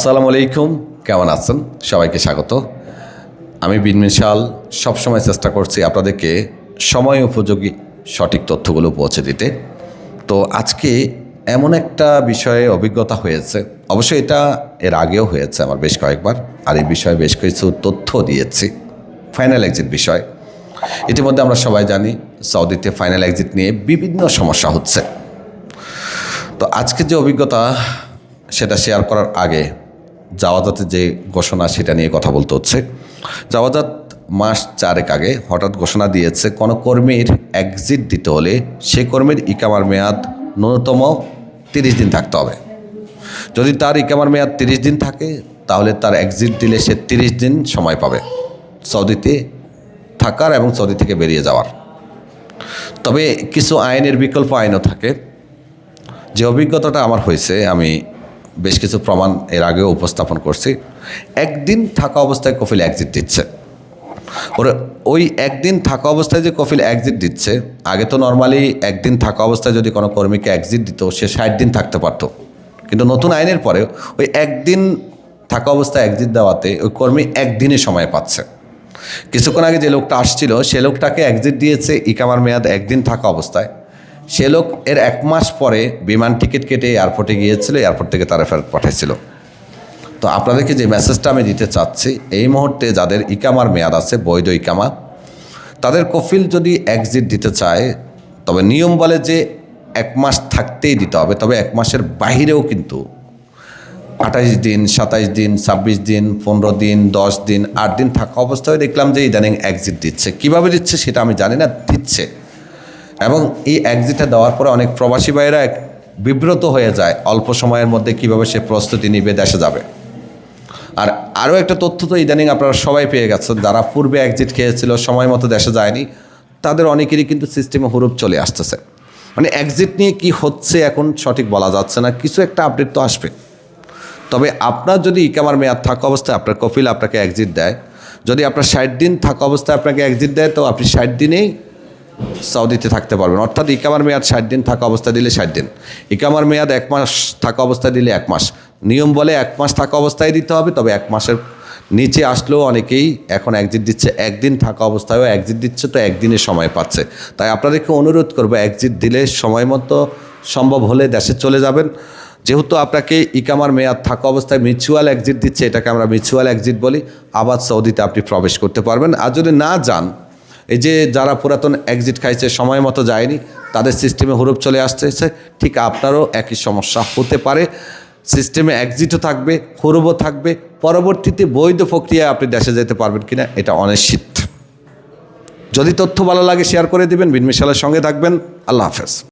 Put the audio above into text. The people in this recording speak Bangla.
আসসালামু আলাইকুম। কেমন আছেন? সবাইকে স্বাগত। আমি বিন মিশাল সবসময় চেষ্টা করছি আপনাদেরকে সময় উপযোগী সঠিক তথ্যগুলো পৌঁছে দিতে। তো আজকে এমন একটা বিষয়ে অভিজ্ঞতা হয়েছে। অবশ্যই এটা এর আগেও হয়েছে আমার বেশ কয়েকবার। আর এই বিষয়ে বেশ কিছু তথ্য দিয়েছি। ফাইনাল এক্সিট বিষয়। ইতিমধ্যে আমরা সবাই জানি সৌদিতে ফাইনাল এক্সিট নিয়ে বিভিন্ন সমস্যা হচ্ছে। তো আজকে যে অভিজ্ঞতা, সেটা শেয়ার করার আগে জাওয়াজাতের যে ঘোষণা, সেটা নিয়ে কথা বলতে হচ্ছে। জাওয়াজাত মাস চারেক আগে হঠাৎ ঘোষণা দিয়েছে, কোনো কর্মীর এক্সিট দিতে হলে সে কর্মীর ইকামার মেয়াদ ন্যূনতম তিরিশ দিন থাকতে হবে। যদি তার ইকামার মেয়াদ তিরিশ দিন থাকে, তাহলে তার এক্সিট দিলে সে তিরিশ দিন সময় পাবে সৌদিতে থাকার এবং সৌদি থেকে বেরিয়ে যাওয়ার। তবে কিছু আইনের বিকল্প আইনও থাকে। যে অভিজ্ঞতাটা আমার হয়েছে, আমি বেশ কিছু প্রমাণ এর আগেও উপস্থাপন করছি। একদিন থাকা অবস্থায় কফিল এক্সিট দিচ্ছে। ওরা, ওই একদিন থাকা অবস্থায় যে কফিল এক্সিট দিচ্ছে, আগে তো নর্মালি একদিন থাকা অবস্থায় যদি কোনো কর্মীকে এক্সিট দিত, সে ষাট দিন থাকতে পারতো। কিন্তু নতুন আইনের পরে ওই একদিন থাকা অবস্থায় এক্সিট দেওয়াতে ওই কর্মী একদিনে সময় পাচ্ছে। কিছুক্ষণ আগে যে লোকটা আসছিল, সে লোকটাকে এক্সিট দিয়েছে, ইকামার মেয়াদ একদিন থাকা অবস্থায়। সে লোক এর এক মাস পরে বিমান টিকিট কেটে এয়ারপোর্টে গিয়েছিল, এয়ারপোর্ট থেকে তারা ফেরত পাঠাইছিল। তো আপনাদেরকে যে মেসেজটা আমি দিতে চাচ্ছি, এই মুহূর্তে যাদের ইকামার মেয়াদ আছে, বৈধ ইকামা, তাদের কফিল যদি এক্সিট দিতে চায়, তবে নিয়ম বলে যে এক মাস থাকতেই দিতে হবে, তবে এক মাসের বাহিরেও কিন্তু আঠাইশ দিন, সাতাইশ দিন, ছাব্বিশ দিন, পনেরো দিন, দশ দিন, আট দিন থাকা অবস্থায় দেখলাম যে ইদানিং এক্সিট দিচ্ছে। কীভাবে দিচ্ছে সেটা আমি জানি না, দিচ্ছে। এবং এই এক্সিটটা দেওয়ার পরে অনেক প্রবাসী ভাইয়েরা বিব্রত হয়ে যায় অল্প সময়ের মধ্যে কীভাবে সে প্রস্তুতি নিবে, দেশে যাবে। আর আরও একটা তথ্য তো ইদানিং আপনারা সবাই পেয়ে গেছেন, যারা পূর্বে এক্সিট খেয়েছিল, সময় মতো দেশে যায়নি, তাদের অনেকেরই কিন্তু সিস্টেমে হুরুপ চলে আসতেছে। মানে এক্সিট নিয়ে কি হচ্ছে এখন সঠিক বলা যাচ্ছে না, কিছু একটা আপডেট তো আসবে। তবে আপনার যদি ইকামার মেয়াদ থাকা অবস্থায় আপনার কফিল আপনাকে এক্সিট দেয়, যদি আপনার ষাট দিন থাকা অবস্থায় আপনাকে এক্সিট দেয়, তো আপনি ষাট দিনেই সৌদিতে থাকতে পারবেন। অর্থাৎ ইকামার মেয়াদ ষাট দিন থাকা অবস্থা দিলে ষাট দিন। ইকামার মেয়াদ এক মাস থাকা অবস্থায় দিলে এক মাস। নিয়ম বলে এক মাস থাকা অবস্থায় দিতে হবে, তবে এক মাসের নিচে আসলেও অনেকেই এখন একজিট দিচ্ছে। একদিন থাকা অবস্থায়ও একজিট দিচ্ছে, তো একদিনে সময় পাচ্ছে। তাই আপনাদেরকে অনুরোধ করব একজিট দিলে সময় মতো সম্ভব হলে দেশে চলে যাবেন। যেহেতু আপনাকে ইকামার মেয়াদ থাকা অবস্থায় মিউচুয়াল এক্সিট দিচ্ছে, এটাকে আমরা মিউচুয়াল এক্সিট বলি। আবার সৌদিতে আপনি প্রবেশ করতে পারবেন। আর যদি না যান এই যে যারা পুরাতন এক্সিট খাইছে, সময় মতো যায়নি, তাদের সিস্টেমে হুরুপ চলে আসতেছে। ঠিক আপনারও একই সমস্যা হতে পারে। সিস্টেমে এক্সিটও থাকবে হুরুবও থাকবে। পরবর্তীতে বৈধ প্রক্রিয়ায় আপনি দেশে যেতে পারবেন কিনা, এটা অনিশ্চিত। যদি তথ্য ভালো লাগে শেয়ার করে দিবেন। বিনমিশালের সঙ্গে থাকবেন। আল্লাহ হাফেজ।